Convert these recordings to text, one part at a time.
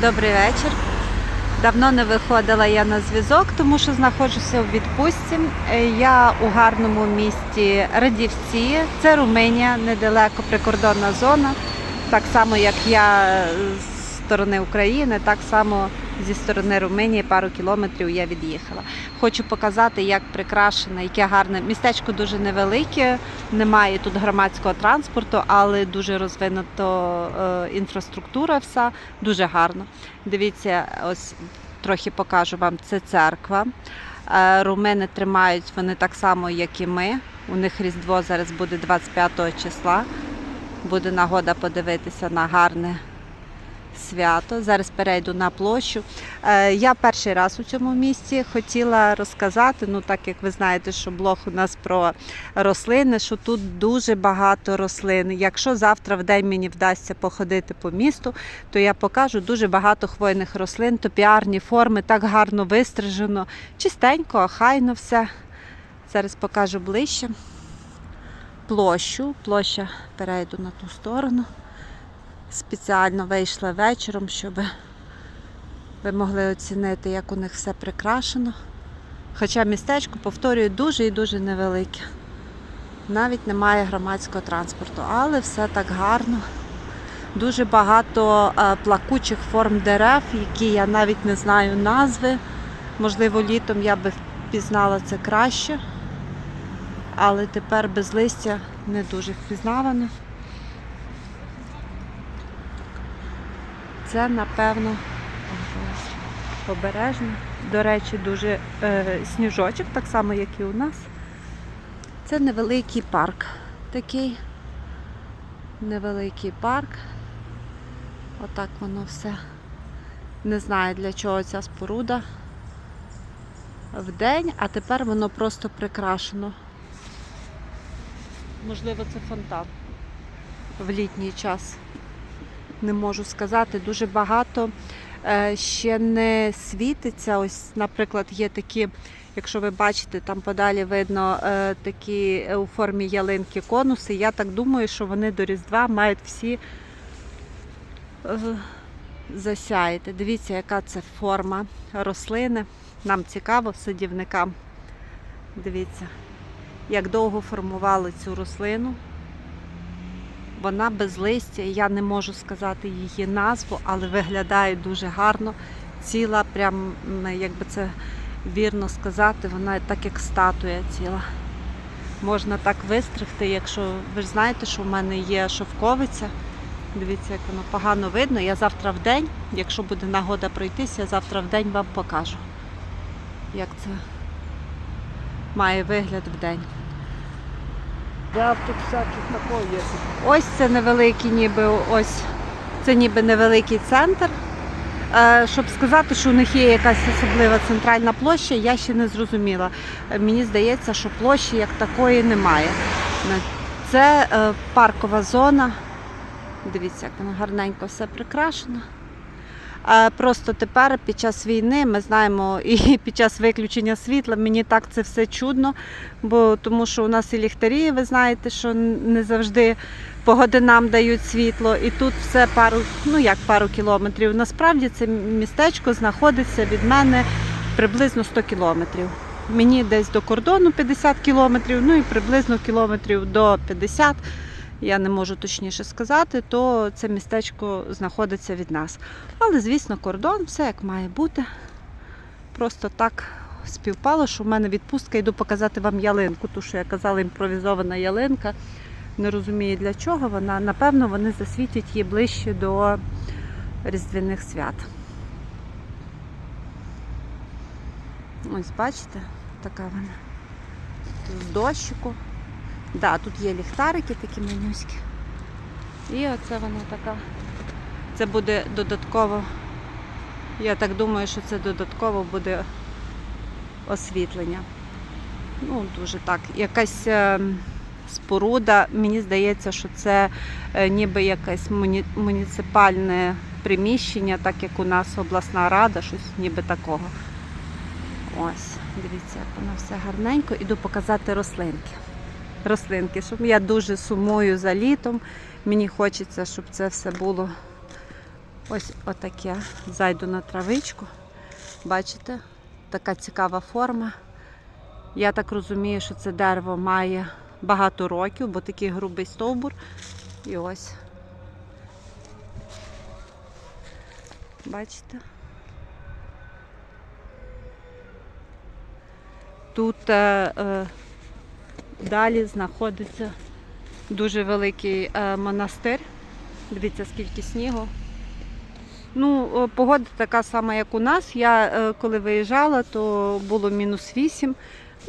Добрий вечір. Давно не виходила я на зв'язок, тому що знаходжуся у відпустці. Е, Я у гарному місті Радівці. Це Румунія, недалеко прикордонна зона. Так само, як я з сторони України, так само зі сторони Румунії пару кілометрів я від'їхала. Хочу показати, як прикрашене, яке гарне містечко дуже невелике. Немає тут громадського транспорту, але дуже розвинуто е, інфраструктура вся, дуже гарно. Дивіться, ось трохи покажу вам. Це церква. Е, Румини тримають вони так само, як і ми. У них Різдво зараз буде 25 числа. Буде нагода подивитися на гарне свято. Зараз перейду на площу. Е, Я перший раз у цьому місці хотіла розказати. Ну, так як ви знаєте, що блог у нас про рослини, що тут дуже багато рослин. Якщо завтра в день мені вдасться походити по місту, то я покажу дуже багато хвойних рослин, топіарні форми, так гарно вистрижено, чистенько, охайно все. Зараз покажу ближче. Площу. Площа перейду на ту сторону. Спеціально вийшла вечором, щоб ви могли оцінити, як у них все прикрашено. Хоча містечко, повторюю, дуже і дуже невелике. Навіть немає громадського транспорту, але все так гарно. Дуже багато е, плакучих форм дерев, які я навіть не знаю назви. Можливо, літом я би впізнала це краще. Але тепер без листя не дуже впізнавано. Це, напевно, обережно. До речі, дуже е, сніжочок, так само, як і у нас. Це невеликий парк. Такий невеликий парк. Отак воно все. Не знаю для чого ця споруда вдень, а тепер воно просто прикрашено. Можливо, це фонтан в літній час. Не можу сказати. Дуже багато е, ще не світиться. Ось, наприклад, є такі, якщо ви бачите, там подалі видно е, такі у формі ялинки конуси. Я так думаю, що вони до Різдва мають всі е, засяяти. Дивіться, яка це форма рослини. Нам цікаво, садівникам. Дивіться, як довго формували цю рослину. Вона без листя, я не можу сказати її назву, але виглядає дуже гарно. Ціла, прям, м, як би це вірно сказати, вона так як статуя ціла. Можна так вистригти, якщо ви ж знаєте, що в мене є шовковиця. Дивіться, як воно погано видно. Я завтра в день, якщо буде нагода пройтись, я завтра в день вам покажу, як це має вигляд в день. Да, тут всяких такого є. Ось це невеликий, ніби ось це ніби невеликий центр. Е, Щоб сказати, що у них є якась особлива центральна площа, я ще не зрозуміла. Е, Мені здається, що площі як такої немає. Це е, паркова зона. Дивіться, як воно гарненько все прикрашено. Просто тепер під час війни ми знаємо і під час виключення світла мені так це все чудно, бо тому що у нас і ліхтарі, ви знаєте, що не завжди по годинам дають світло, і тут все пару, ну як пару кілометрів. Насправді це містечко знаходиться від мене приблизно 100 кілометрів. Мені десь до кордону 50 кілометрів, ну і приблизно кілометрів до 50, я не можу точніше сказати, то це містечко знаходиться від нас. Але, звісно, кордон, все як має бути. Просто так співпало, що в мене відпустка, йду показати вам ялинку, ту, що я казала, імпровізована ялинка. Не розумію для чого вона. Напевно, вони засвітять її ближче до Різдвяних свят. Ось бачите, така вона. З дощику. Да, тут є ліхтарики такі менюські. І оце вона така. Це буде додатково. Я так думаю, що це додатково буде освітлення. Ну, дуже так. Якась е, споруда. Мені здається, що це е, ніби якесь муні- муніципальне приміщення, так як у нас обласна рада, щось ніби такого. Ось, дивіться, як воно все гарненько. Іду показати рослинки. Рослинки, щоб я дуже сумую за літом. Мені хочеться, щоб це все було Ось отаке. Зайду на травичку. Бачите, така цікава форма. Я так розумію, що це дерево має багато років, бо такий грубий стовбур. І ось. Бачите? Тут е, е, далі знаходиться дуже великий е, монастир. Дивіться, скільки снігу. Ну, погода така сама, як у нас. Я е, коли виїжджала, то було мінус 8.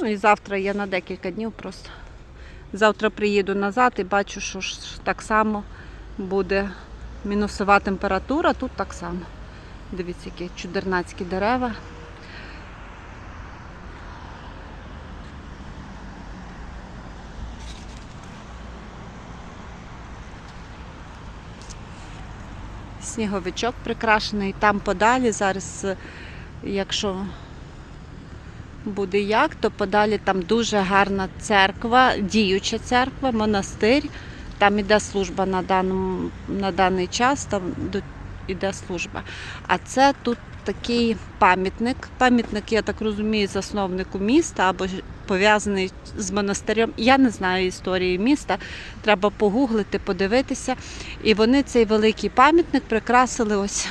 Ну і завтра я на декілька днів просто. Завтра приїду назад і бачу, що ж так само буде мінусова температура, тут так само. Дивіться, які чудернацькі дерева. Сніговичок прикрашений. Там подалі зараз, е, якщо буде як, то подалі там дуже гарна церква, діюча церква, монастир. Там іде служба на, даному, на даний час, там іде служба. А це тут такий пам'ятник. Пам'ятник, я так розумію, засновнику міста або пов'язаний з монастирем. Я не знаю історії міста. Треба погуглити, подивитися. І вони цей великий пам'ятник прикрасили ось.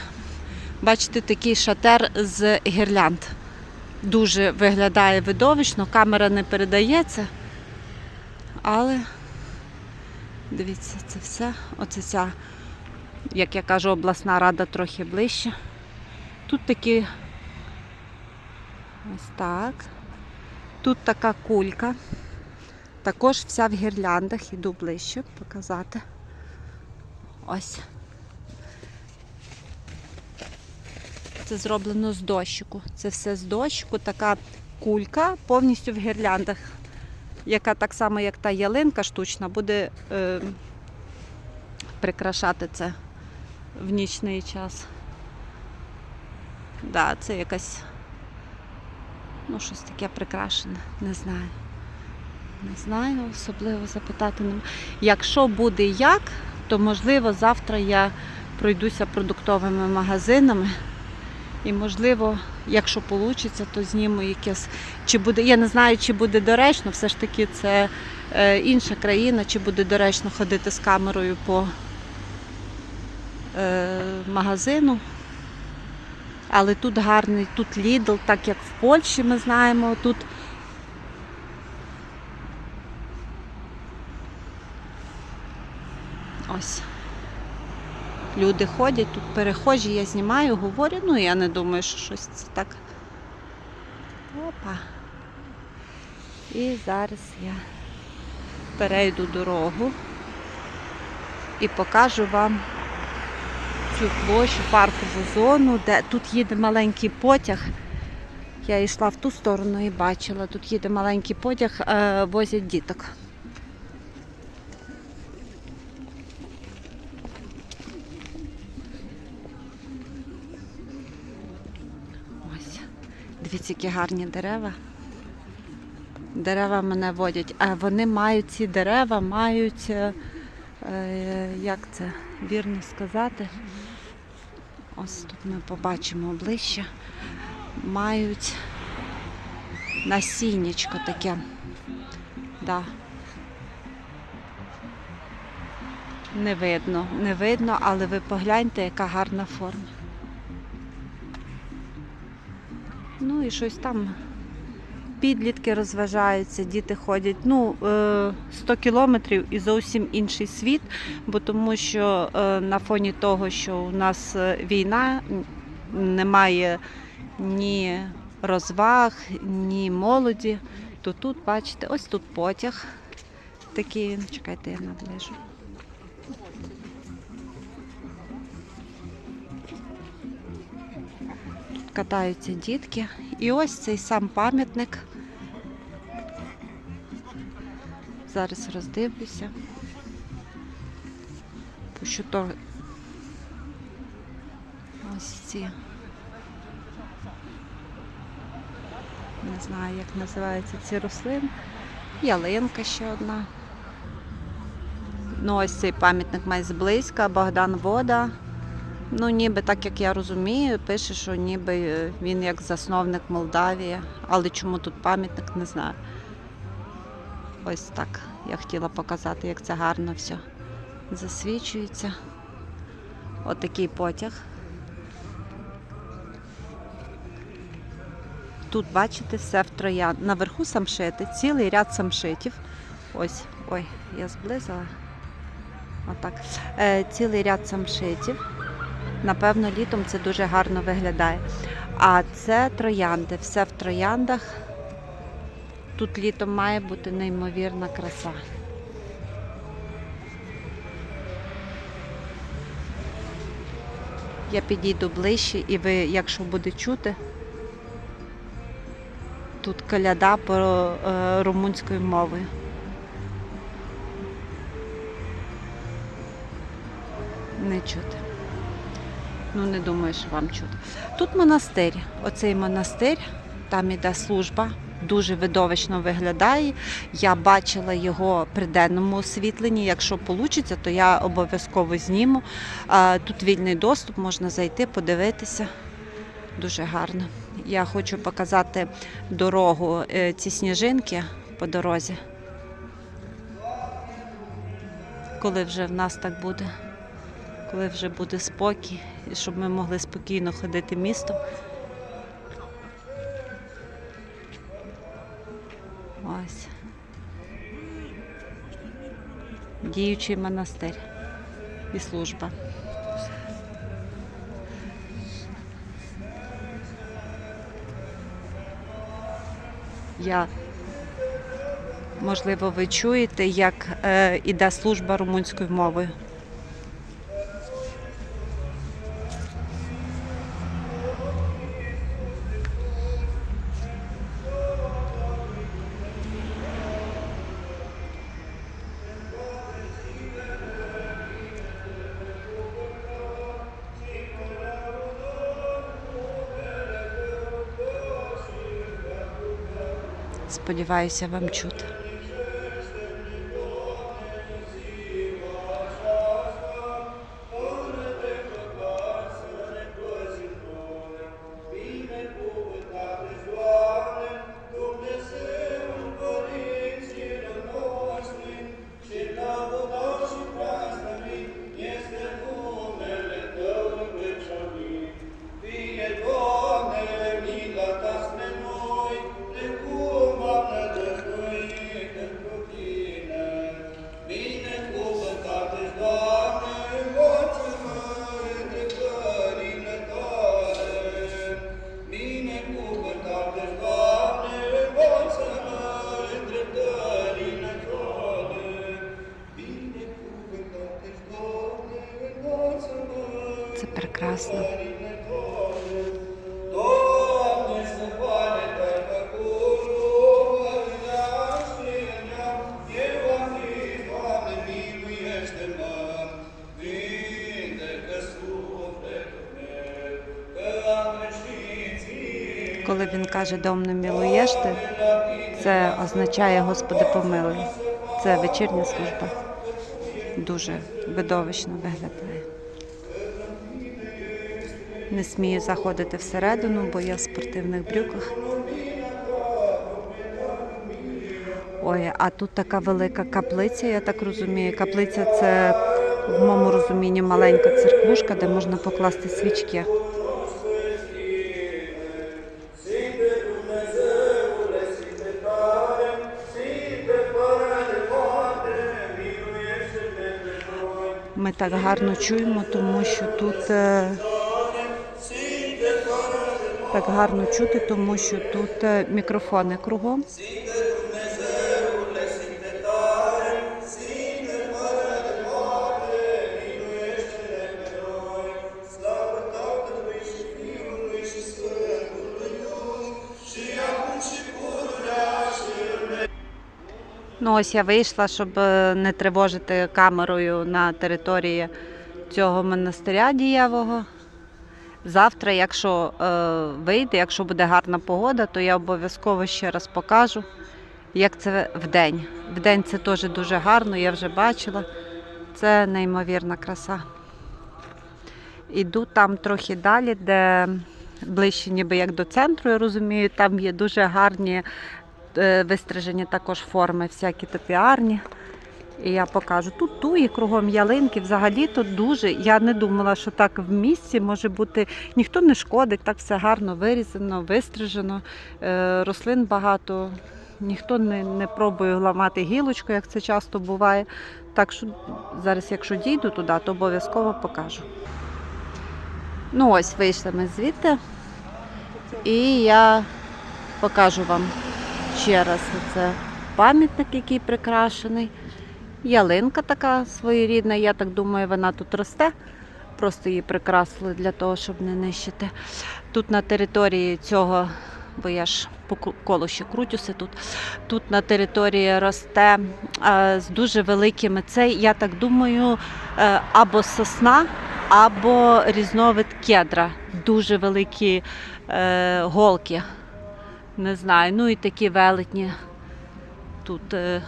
Бачите, такий шатер з гірлянд. Дуже виглядає видовищно, камера не передається. Але дивіться, це все. Оце ця, як я кажу, обласна рада трохи ближче. Тут такі ось так. Тут така кулька. Також вся в гірляндах, іду ближче показати. Ось. Це зроблено з дощику. Це все з дощику, така кулька повністю в гірляндах, яка так само, як та ялинка штучна, буде е, прикрашати це в нічний час. Да, це якась, ну, щось таке прикрашене, не знаю. Не знаю, особливо запитати нема. Якщо буде як, то можливо завтра я пройдуся продуктовими магазинами. І можливо, якщо вийде, то зніму якесь. Чи буде, я не знаю, чи буде доречно, все ж таки це е, інша країна, чи буде доречно ходити з камерою по е, магазину. Але тут гарний, тут Lidl, так як в Польщі ми знаємо, тут ось. Люди ходять, тут перехожі, я знімаю, говорю, ну я не думаю, що щось це так. Опа. І зараз я перейду дорогу і покажу вам цю площу, паркову зону, де тут їде маленький потяг. Я йшла в ту сторону і бачила, тут їде маленький потяг, е, возять діток. Ось. Дивіться, які гарні дерева. Дерева мене водять, а вони мають ці дерева, мають, е, як це вірно сказати, ось тут ми побачимо ближче, мають насіннячко таке. Да. Не видно, не видно, але ви погляньте, яка гарна форма. Ну і щось там. Підлітки розважаються, діти ходять. Ну, е, 100 кілометрів і зовсім інший світ, бо тому що е, на фоні того, що у нас е, війна, немає ні розваг, ні молоді, то тут, бачите, ось тут потяг такий. Чекайте, я наближу. Катаються дітки. І ось цей сам пам'ятник. Зараз роздивлюся. Пущу то ось ці. Не знаю, як називаються ці рослини. Ялинка ще одна. Ну, ось цей пам'ятник має зблизька, Богдан Вода. Ну, ніби так як я розумію, пише, що ніби він як засновник Молдавії, але чому тут пам'ятник, не знаю. Ось так я хотіла показати, як це гарно все засвічується. Отакий потяг. Тут, бачите, все в троян. Наверху самшити, цілий ряд самшитів. Ось, ой, я зблизила. Отак. Е, цілий ряд самшитів. Напевно, літом це дуже гарно виглядає. А це троянди, все в трояндах. Тут літом має бути неймовірна краса. Я підійду ближче, і ви, якщо буде чути, тут коляда по е, румунською мовою. Не чути. Ну, не думаю, що вам чути. Тут монастир. Оцей монастир, там іде служба, дуже видовищно виглядає. Я бачила його при денному освітленні. Якщо вийде, то я обов'язково зніму. Тут вільний доступ, можна зайти, подивитися. Дуже гарно. Я хочу показати дорогу, е, ці сніжинки по дорозі. Коли вже в нас так буде коли вже буде спокій, щоб ми могли спокійно ходити містом. Ось. Діючий монастир і служба. Я, можливо, ви чуєте, як е, іде служба румунською мовою. Сподіваюся, вам чути. Коли він каже домно мілуєш ти, це означає Господи помилуй. Це вечірня служба. Дуже видовищно виглядає. Не смію заходити всередину, бо я в спортивних брюках. Ой, а тут така велика каплиця, я так розумію. Каплиця це в моєму розумінні маленька церквушка, де можна покласти свічки. Ми так гарно чуємо, тому що тут е, так гарно чути, тому що тут е, мікрофони кругом. Ну ось я вийшла, щоб е, не тривожити камерою на території цього монастиря дієвого. Завтра, якщо е, вийде, якщо буде гарна погода, то я обов'язково ще раз покажу, як це вдень. Вдень це теж дуже гарно, я вже бачила. Це неймовірна краса. Іду там трохи далі, де ближче ніби як до центру, я розумію, там є дуже гарні вистрижені також форми, всякі топіарні. І я покажу. Тут туї, кругом ялинки. Взагалі тут дуже. Я не думала, що так в місті може бути. Ніхто не шкодить, так все гарно вирізано, вистрижено. Е, рослин багато. Ніхто не, не пробує ламати гілочку, як це часто буває. Так що зараз, якщо дійду туди, то обов'язково покажу. Ну ось вийшли ми звідти. І я покажу вам ще раз це пам'ятник, який прикрашений. Ялинка така своєрідна, я так думаю, вона тут росте. Просто її прикрасили для того, щоб не нищити. Тут на території цього, бо я ж по колу ще крутюся тут. Тут на території росте е, з дуже великими. Це, я так думаю, е, або сосна, або різновид кедра. Дуже великі е, голки. Не знаю. Ну і такі велетні. Тут е,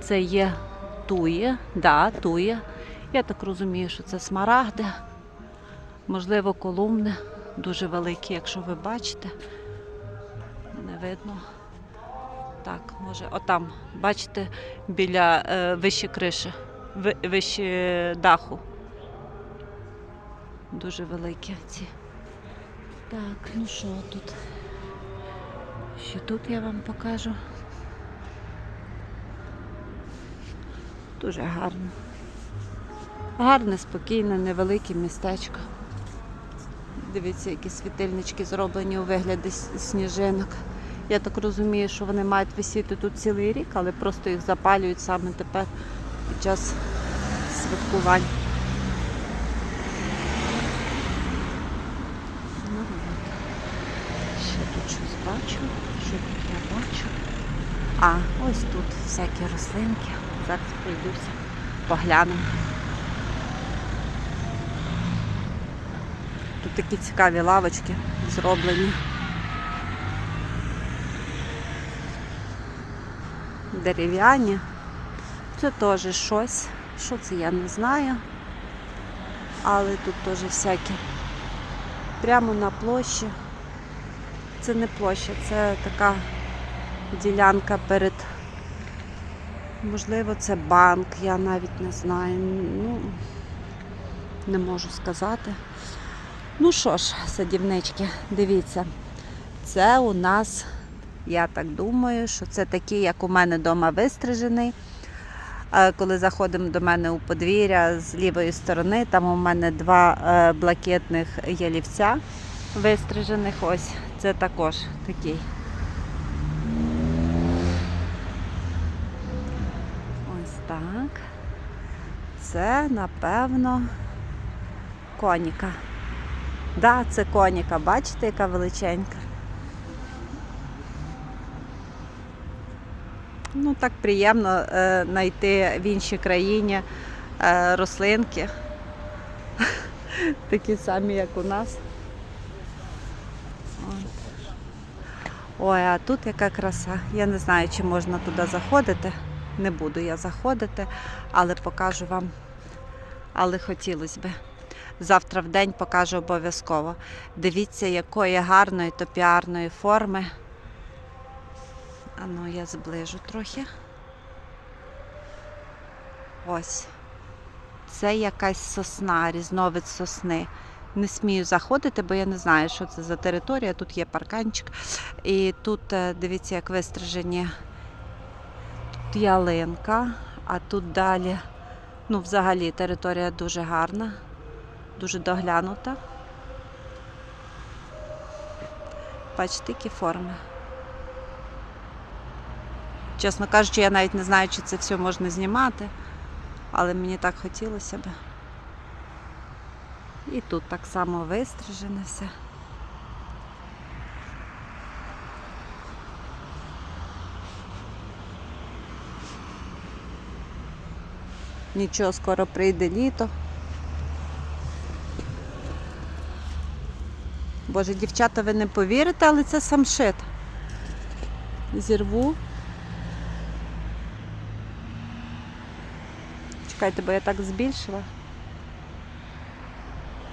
це є тує, да, тує. Я так розумію, що це смарагди, можливо, колумни, дуже великі, якщо ви бачите. Не видно. Так, може, отам, бачите, біля е, вище криші, ви- вище даху. Дуже великі ці. Так, ну що тут? Ще тут я вам покажу. Дуже гарно. Гарне, спокійне, невелике містечко. Дивіться, які світильнички зроблені у вигляді сніжинок. Я так розумію, що вони мають висіти тут цілий рік, але просто їх запалюють саме тепер під час святкувань. Ну, от. Ще тут щось бачу. Що тут я бачу? А, ось тут всякі рослинки. Зараз пройдуся, поглянемо. Тут такі цікаві лавочки зроблені. Дерев'яні. Це теж щось. Що це я не знаю. Але тут теж всякі. Прямо на площі. Це не площа, це така ділянка перед. Можливо, це банк, я навіть не знаю. Ну, не можу сказати. Ну що ж, садівнички, дивіться, це у нас, я так думаю, що це такий, як у мене вдома вистрижений. Е, Коли заходимо до мене у подвір'я з лівої сторони, там у мене два е, блакитних ялівця вистрижених. Ось це також такий. Ось так. Це, напевно, коніка. Да, це коніка. Бачите, яка величенька. Ну, так приємно е, знайти в іншій країні е, рослинки. Такі самі, як у нас. Ой, а тут яка краса. Я не знаю, чи можна туди заходити. Не буду я заходити, але покажу вам. Але хотілося би. Завтра в день покажу обов'язково. Дивіться, якої гарної топіарної форми. Ану, я зближу трохи. Ось. Це якась сосна, різновид сосни. Не смію заходити, бо я не знаю, що це за територія. Тут є парканчик. І тут, е, дивіться, як вистрижені тут ялинка, а тут далі, ну, взагалі, територія дуже гарна, дуже доглянута. Бачите, які форми. Чесно кажучи, я навіть не знаю, чи це все можна знімати, але мені так хотілося б. І тут так само вистрижене все. Нічого, скоро прийде літо. Боже, дівчата, ви не повірите, але це самшит. Зірву. Чекайте, бо я так збільшила.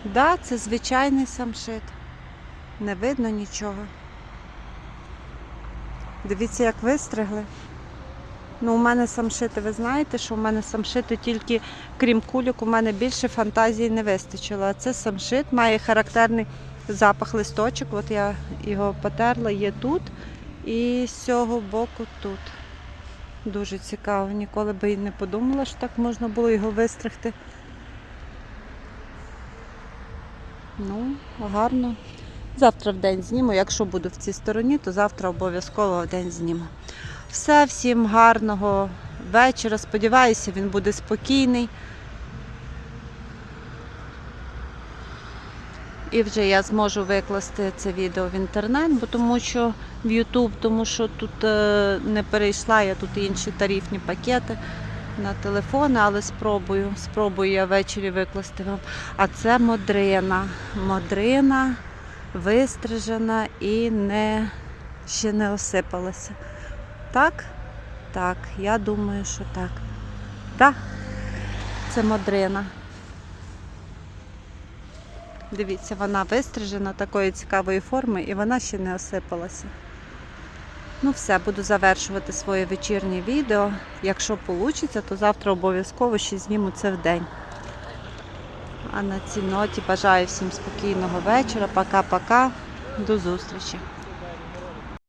Да, це звичайний самшит. Не видно нічого. Дивіться, як вистригли. Ну, у мене самшити, ви знаєте, що у мене самшити тільки, крім кульок, у мене більше фантазії не вистачило. А це самшит має характерний запах листочок. От я його потерла, є тут і з цього боку тут. Дуже цікаво. Ніколи би і не подумала, що так можна було його вистригти. Ну, гарно. Завтра в день зніму. Якщо буду в цій стороні, то завтра обов'язково в день зніму. Все, всім гарного вечора. Сподіваюся, він буде спокійний. І вже я зможу викласти це відео в інтернет, бо тому що в YouTube, тому що тут е, не перейшла я тут інші тарифні пакети на телефони, але спробую. Спробую я ввечері викласти вам. А це модрина. Модрина вистрижена і не, ще не осипалася. Так? Так, я думаю, що так. Так, це модрина. Дивіться, вона вистрижена такої цікавої форми і вона ще не осипалася. Ну все, буду завершувати своє вечірнє відео. Якщо вийде, то завтра обов'язково ще зніму це в день. А на цій ноті бажаю всім спокійного вечора. Пока-пока. До зустрічі.